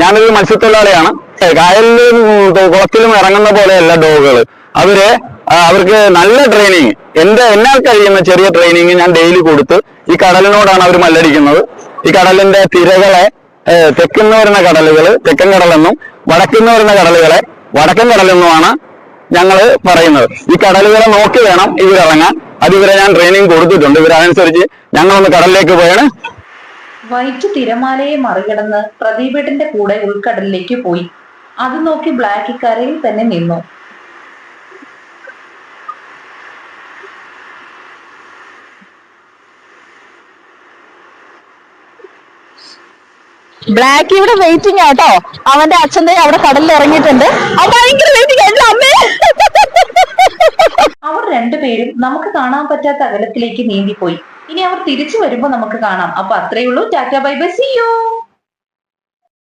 ഞാനൊരു മത്സ്യത്തൊഴിലാളിയാണ്. കായലിലും കുളത്തിലും ഇറങ്ങുന്ന പോലെയല്ല ഡോഗുകൾ അവർ അവർക്ക് നല്ല ട്രെയിനിങ് എന്റെ എന്നാൽ കഴിയുന്ന ചെറിയ ട്രെയിനിങ് ഞാൻ ഡെയിലി കൊടുത്ത് ഈ കടലിനോടാണ് അവർ മല്ലടിക്കുന്നത്. ഈ കടലിന്റെ തിരകളെ തെക്കുന്ന് വരുന്ന കടലുകൾ തെക്കൻ കടലെന്നും വടക്കുന്ന വരുന്ന കടലുകളെ വടക്കൻ കടലെന്നുമാണ് ഞങ്ങൾ പറയുന്നത്. ഈ കടലുകളെ നോക്കി വേണം ഇവരിറങ്ങാൻ. അത് ഇവരെ ഞാൻ ട്രെയിനിങ് കൊടുത്തിട്ടുണ്ട്. ഇവരനുസരിച്ച് ഞങ്ങളൊന്ന് കടലിലേക്ക് പോയാണ്. വൈറ്റ് തിരമാലയെ മറികടന്ന് പ്രദീപേട്ടന്റെ കൂടെ ഉൾക്കടലിലേക്ക് പോയി. അത് നോക്കി ബ്ലാക്ക് കരയിൽ തന്നെ നിന്നു. ബ്ലാക്ക് ഇവിടെ വെയിറ്റിംഗ് ആട്ടോ അവന്റെ അച്ഛൻ അവിടെ കടലിൽ ഇറങ്ങിയിട്ടുണ്ട്. അവൻ ഭയങ്കര വെയിറ്റിംഗ് അമ്മേ രണ്ടുപേരും നമുക്ക് കാണാൻ പറ്റാത്ത അകലത്തിലേക്ക് നീന്തിപ്പോയി ഇനി അവർ തിരിച്ചു വരുമ്പോ നമുക്ക് കാണാം. അപ്പൊ അത്രയുള്ളൂ tata bye bye. See you